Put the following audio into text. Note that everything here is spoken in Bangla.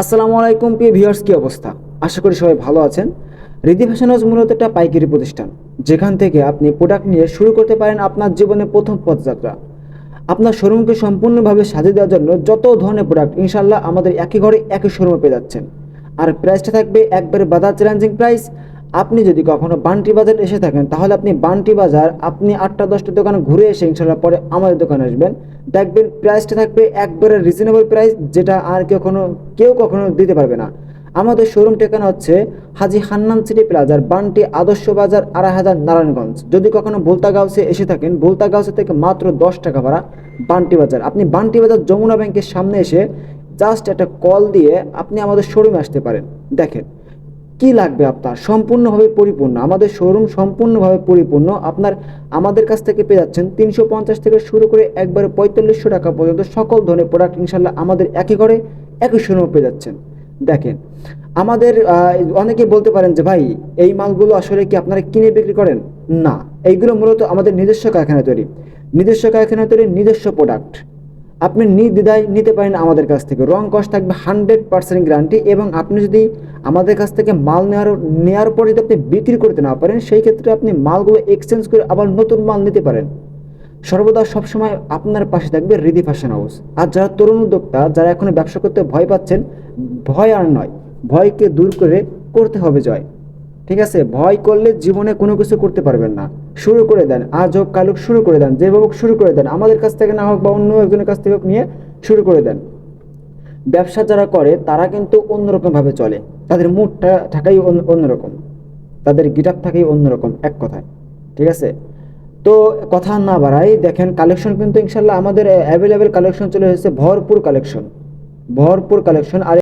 আসসালামু আলাইকুম, প্রিয় ভিউয়ার্স, কী অবস্থা? আশা করি সবাই ভালো আছেন। রিদি ফ্যাশন হাউস মূলত একটা পাইকারি প্রতিষ্ঠান, যেখান থেকে আপনি প্রোডাক্ট নিয়ে শুরু করতে পারেন আপনার জীবনে প্রথম পদযাত্রা আপনার শোরুমকে সম্পূর্ণভাবে সাজিয়ে দেওয়ার জন্য যত ধরনের প্রোডাক্ট ইনশাল্লাহ আমাদের একই ঘরে একই শোরুমে পেয়ে যাচ্ছেন। আর প্রাইসটা থাকবে একবারে বাজার চ্যালেঞ্জিং প্রাইস আপনি যদি কখনো বান্টি বাজার এসে থাকেন, তাহলে আপনি বান্টি বাজার, আপনি আটটা, দশটা দোকানে ঘুরে এসে ইনশাল্লাহ পরে আমাদের দোকানে আসবেন। দেখবেন প্রাইসটা থাকবে একবারে রিজনেবল প্রাইস যেটা আর কখনো, কেউ কখনো দিতে পারবে না। আমাদের শোরুম ঠিকানা হচ্ছে হাজি হান্নান সিটি প্লাজার বান্টি আদর্শ বাজার আড়াই হাজার নারায়ণগঞ্জ। যদি কখনো ভুলতা গাউসে এসে থাকেন ভুলতা গাউসে থেকে মাত্র দশ টাকা ভাড়া বান্টি বাজার। আপনি বান্টি বাজার যমুনা ব্যাংকের সামনে এসে জাস্ট একটা কল দিয়ে আপনি আমাদের শোরুমে আসতে পারেন। দেখেন কি লাগবে আপনার? সম্পূর্ণভাবে পরিপূর্ণ। আমাদের শোরুম সম্পূর্ণভাবে পরিপূর্ণ। আপনার আমাদের কাছ থেকে পেয়ে যাচ্ছেন তিনশো পঞ্চাশ থেকে শুরু করে একবারে পঁয়তাল্লিশশো টাকা পর্যন্ত সকল ধরনের প্রোডাক্ট ইনশাল্লাহ আমাদের একই ঘরে একই শোরুমে পেয়ে যাচ্ছেন। দেখেন আমাদের আহ, অনেকেই বলতে পারেন যে ভাই এই মালগুলো আসলে কি আপনারা কিনে বিক্রি করেন? না এইগুলো মূলত আমাদের নিজস্ব কারখানা তৈরি। নিজস্ব কারখানা তৈরি নিজস্ব প্রোডাক্ট আপনি নির্দ্বিধায় নিতে পারেন আমাদের কাছ থেকে। রং কস্ট থাকবে হান্ড্রেড পার্সেন্ট গ্যারান্টি এবং আপনি যদি আমাদের কাছ থেকে মাল নেওয়ার নেওয়ার পর যদি আপনি বিক্রি করতে না পারেন, সেই ক্ষেত্রে আপনি মালগুলো এক্সচেঞ্জ করে আবার নতুন মাল নিতে পারেন। সর্বদা সবসময় আপনার পাশে থাকবে রিদি ফ্যাশন হাউস আর যারা তরুণ উদ্যোক্তা, যারা এখনও ব্যবসা করতে ভয় পাচ্ছেন, ভয় আর নয়। ভয়কে দূর করে করতে হবে জয়। ঠিক আছে? ভয় করলে জীবনে কোনো কিছু করতে পারবেন না। শুরু করে দেন, আজ হোক, কাল হোক, শুরু করে দেন, যেভাবে হোক শুরু করে দেন, আমাদের কাছ থেকে না হোক বা অন্য একজনের কাছ থেকে হোক নিয়ে শুরু করে দেন। ব্যবসা যারা করে, তারা কিন্তু অন্যরকমভাবে চলে। তাদের মুডটা থাকাই অন্য- অন্যরকম। তাদের গিটার থাকেই অন্যরকম, এক কথায়। ঠিক আছে? তো কথা না বাড়াই, দেখেন কালেকশন কিন্তু ইনশাল্লাহ আমাদের অ্যাভেলেবেল কালেকশন চলে এসেছে, ভরপুর কালেকশন ভরপুর কালেকশন আর